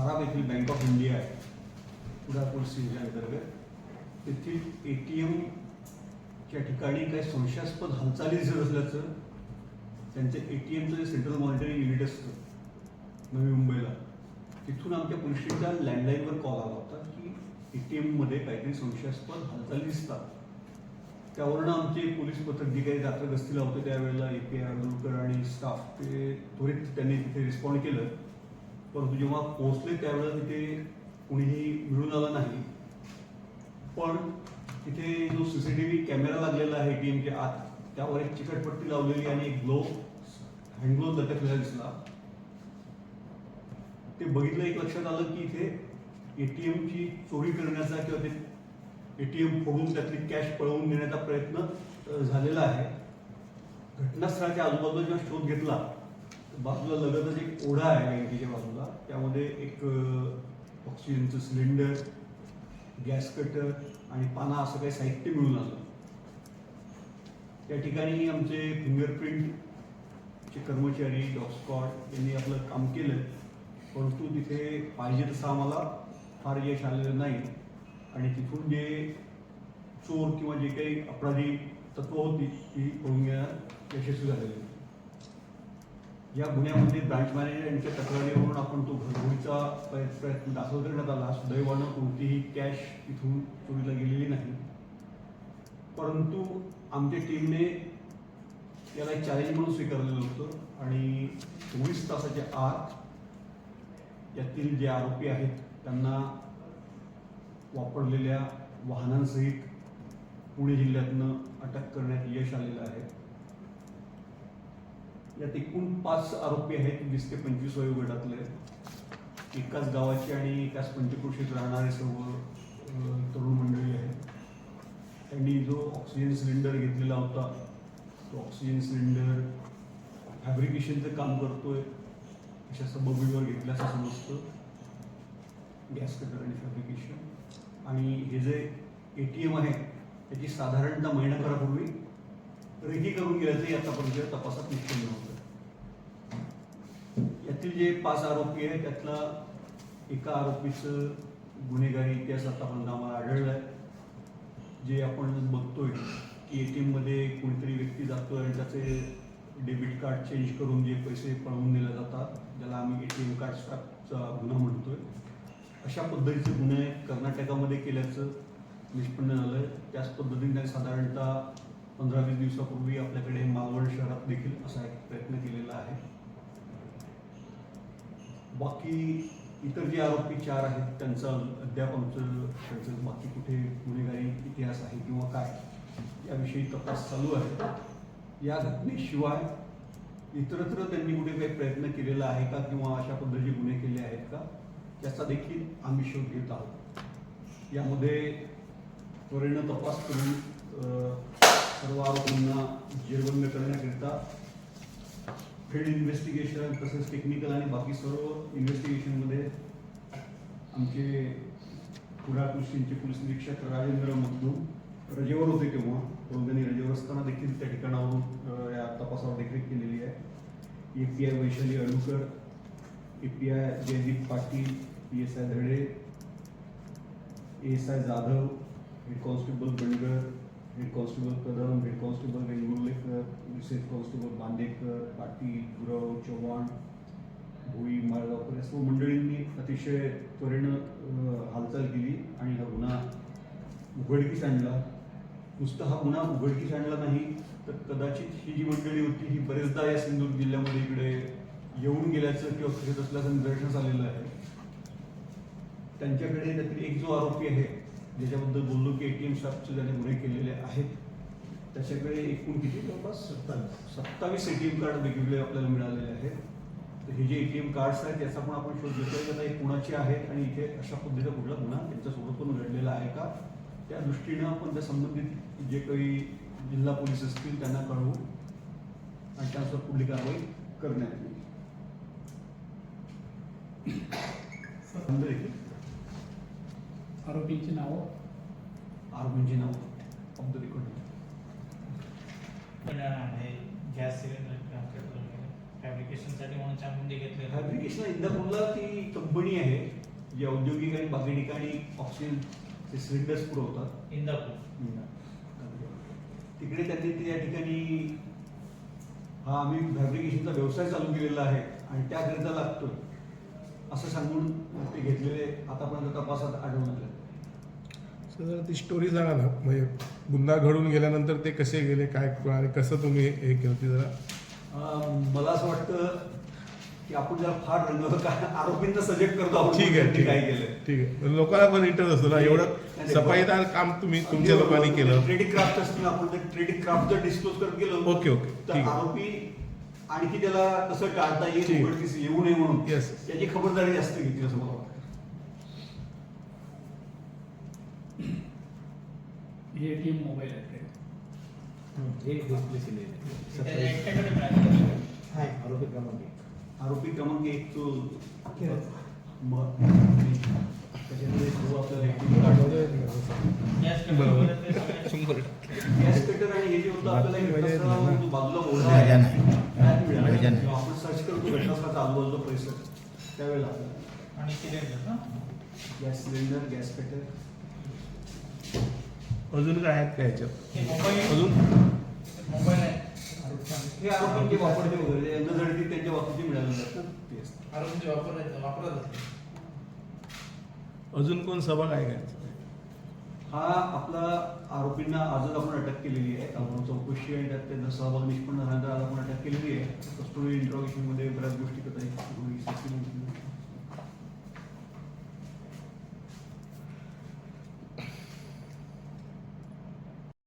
साराप येथील bank of India आहे. Kudal police अंतर्गत. तेथील ए टी एमच्या ठिकाणी काही संशयास्पद हालचाली दिसत असल्याचं त्यांचं ए टी एमचं जे सेंट्रल मॉनिटरिंग युनिट असतं नवी मुंबईला तिथून आमच्या पोलीस लँडलाईनवर कॉल आला होता की ए टी एममध्ये काहीतरी संशयास्पद हालचाली दिसतात. त्यावरनं आमचे पोलीस पथक जे काही रात्र गस्तीला होते. त्यावेळेला ए पी आर आणि स्टाफ ते त्वरित त्यांनी तिथे रिस्पॉन्ड केलं. परंतु जेव्हा पोहोचले त्यावेळेला तिथे कुणीही मिळून आलं नाही. पण तिथे जो C C T V camera लागलेला आहे टी एमच्या आत त्यावर एक चिकटपट्टी लावलेली आणि एक ग्लो हँडग्लो लटकलेला दिसला. ते बघितलं एक लक्षात आलं की इथे एटीएमची चोरी करण्याचा किंवा ते एटीएम फोडून त्यातली कॅश पळवून नेण्याचा प्रयत्न झालेला आहे. घटनास्थळाच्या आजूबाजूला जेव्हा शोध घेतला. बाजूला लगतच एक ओढा आहे बँकेच्या बाजूला. त्यामध्ये एक ऑक्सिजनचं सिलेंडर गॅस कटर आणि पाना असं काही साहित्य मिळून आलं. त्या ठिकाणी आमचे फिंगरप्रिंटचे कर्मचारी डॉग यांनी आपलं काम केलं. परंतु तिथे पाहिजे तसं आम्हाला फार यश आलेलं नाही. आणि तिथून जे चोर किंवा जे काही अपराधी तत्व होती ती होऊन यशस्वी झालेली. या गुन्ह्यामध्ये ब्रांच मॅनेजर यांच्या तक्रारीवरून आपण तो घरगुतीचा प्रयत्न दाखल करण्यात आला. सुदैवानं कोणतीही कॅश तिथून चोरीला गेलेली नाही. परंतु आमच्या टीमने याला एक चॅलेंज म्हणून स्वीकारलेलं होतं आणि चोवीस तासाच्या आत यातील जे आरोपी आहेत त्यांना वापरलेल्या वाहनांसहित पुणे जिल्ह्यातनं अटक करण्यात यश आलेलं आहे. यात एकूण पाच आरोपी आहेत वीस ते पंचवीस वयोगटातले एकाच गावाचे आणि एकाच पंचक्रोशीत राहणारे सर्व तरुण मंडळी आहेत. त्यांनी जो ऑक्सिजन सिलेंडर घेतलेला होता तो ऑक्सिजन सिलेंडर फॅब्रिकेशनचं काम करतोय. अशा सबबीवर घेतल्याचं समजतं. गॅस कटर आणि फॅब्रिकेशन आणि हे जे ए टी एम आहे त्याची साधारणतः महिनाभरापूर्वी रेकी करून गेल्याचंही आतापर्यंत तपासात निश्चित नव्हतं त्यातील जे पाच आरोपी आहे त्यातला एका आरोपीचं गुन्हेगारी इतिहास आतापर्यंत आम्हाला आढळला आहे जे आपण बघतोय की ए टी एममध्ये कोणीतरी व्यक्ती जातो आणि त्याचे डेबिट कार्ड चेंज करून जे पैसे पळवून दिले जातात ज्याला आम्ही ए टी एम कार्ड गुन्हा म्हणतोय. अशा पद्धतीचे गुन्हे कर्नाटकामध्ये केल्याचं निष्पन्न झालं आहे त्याच पद्धतीने साधारणतः पंधरा वीस दिवसापूर्वी आपल्याकडे मालवण शहरात देखील असा एक प्रयत्न केलेला आहे. बाकी इतर जे आरोपी चार आहेत त्यांचा अद्याप आमचं त्यांचं बाकी कुठे गुन्हेगारी इतिहास आहे किंवा काय याविषयी तपास चालू आहे. या घटनेशिवाय इतरत्र त्यांनी कुठे काही प्रयत्न केलेला आहे का किंवा अशा पद्धतीचे गुन्हे केले आहेत का याचा देखील आम्ही शोध घेत आहोत. यामध्ये त्वरेनं तपास करून सर्व आरोपींना जेरबंद करण्याकरिता फील्ड इन्व्हेस्टिगेशन तसेच टेक्निकल आणि बाकी सर्व इन्व्हेस्टिगेशनमध्ये आमचे कुडाळ कृषींचे पोलीस निरीक्षक राजेंद्र मगदूम रजेवर होते तेव्हा. परंतु त्यांनी रजेवर असताना देखील त्या ठिकाणावरून या तपासावर देखरेख केलेली आहे. A P I Vaishali Adukar A P I Jaydeep Patil P S I Dhade A S I Jadhav head constable Bandgar head constable Kadam head constable Vengurlekar विशेष कॉन्स्टेबल बांदेकर पाटील गुरव चव्हाण भोई माळगावकर या सर्व मंडळींनी अतिशय त्वरेनं हालचाल केली आणि हा गुन्हा उघडकीस आणला. नुसतं हा गुन्हा उघडकीस आणला नाही तर कदाचित ही जी मंडळी होती ही बरेचदा या सिंधुदुर्ग जिल्ह्यामध्ये इकडे येऊन गेल्याचं किंवा फिरत असल्याचं निदर्शनास आलेलं आहे. त्यांच्याकडे त्यातील एक जो आरोपी आहे ज्याच्याबद्दल बोललो की एटीएम शॉपचे ज्याने गुन्हे केलेले आहेत त्याच्याकडे एकूण किती जवळपास? सत्तावीस. सत्तावीस एटीएम कार्ड वेगवेगळे आपल्याला मिळालेले आहेत. तर हे जे एटीएम कार्ड्स आहेत याचा पण आपण शोध घेतोय की आता हे कुणाचे आहेत आणि इथे अशा पद्धतीचा कुठला गुन्हा त्यांच्यासोबत पण घडलेला आहे का? त्या दृष्टीनं आपण त्या संबंधित जे काही जिल्हा पोलीस असतील त्यांना कळवू आणि त्यानुसार पुढली कारवाई करण्यात येईल. समजा देखील आरोपींची नावं? आरोपींची नाव. ऑफ द आहे गॅस सिलेंडर फॅब्रिकेशन फॅब्रिकेशनसाठी म्हणून फॅब्रिकेशन इंदापूरला ती कंपनी आहे. जी औद्योगिक आणि बाकी ठिकाणी ऑक्सिजनचे सिलेंडर्स पुरवतात. इंदापूर. तिकडे त्यांनी ते या ठिकाणी हा आम्ही फॅब्रिकेशनचा व्यवसाय चालू केलेला आहे आणि त्याकरिता लागतोय. असं सांगून ते घेतलेले आतापर्यंत तपासात आढळून आले. सर जरा ती स्टोरी सांगा ना म्हणजे गुन्हा घडून गेल्यानंतर ते कसे गेले काय आणि कसं तुम्ही हे केलं ते जरा? मला असं वाटतं की आपण जरा फार रंग का- आरोपींना सजेक्ट करतो आपण ठीक आहे ठीक काय आहे केलं ठीक आहे. लोकांना पण इंटरेस्ट असतो ना. एवढं सफाईदार काम तुम्ही तुमच्या लोकांनी केलं. ट्रेडिंग क्राफ्ट असतील आपण ते ट्रेडिंग क्राफ्ट जर डिस्क्लोज करत गेलो ओके, ओके, तर ठीक आहे. आरोपी आणखी त्याला कसं टाळता येईल येऊ नये म्हणून. त्याची खबरदारी जास्त घेतली असं मला वाटतं हे टीम मोबाईल आहे हे डिस्प्ले मिळालं हाय आरोपी क्रमांक एक. आरोपी क्रमांक एक तो म- त्याच्यामध्ये सर्व आपल्याला गॅस. कटर ते गॅस कटर आणि हे जे होतं आपल्याला बाजूला गजान आहे आपण सर्च करतो घटनास्थळाचा आजूबाजूला परिसर. त्यावेळेला. आणि सिलेंडर ना? गॅस सिलेंडर गॅस कटर अजून काय आहेत का ह्याच्यात हे मोबाईल अजून मोबाईल हे वापरते वगैरे. यांना त्यांच्या मिळालं वापरत अजून कोण सहभाग आहे काय हा आपला आरोपींना आजच आपण अटक केलेली आहे. आपण चौकशी आणि त्यात त्यांचा सहभाग निष्पन्न झाल्यानंतर आज आपण अटक केलेली आहे. कस्टोडी इंट्रॉगेशनमध्ये बऱ्याच गोष्टी करता येईल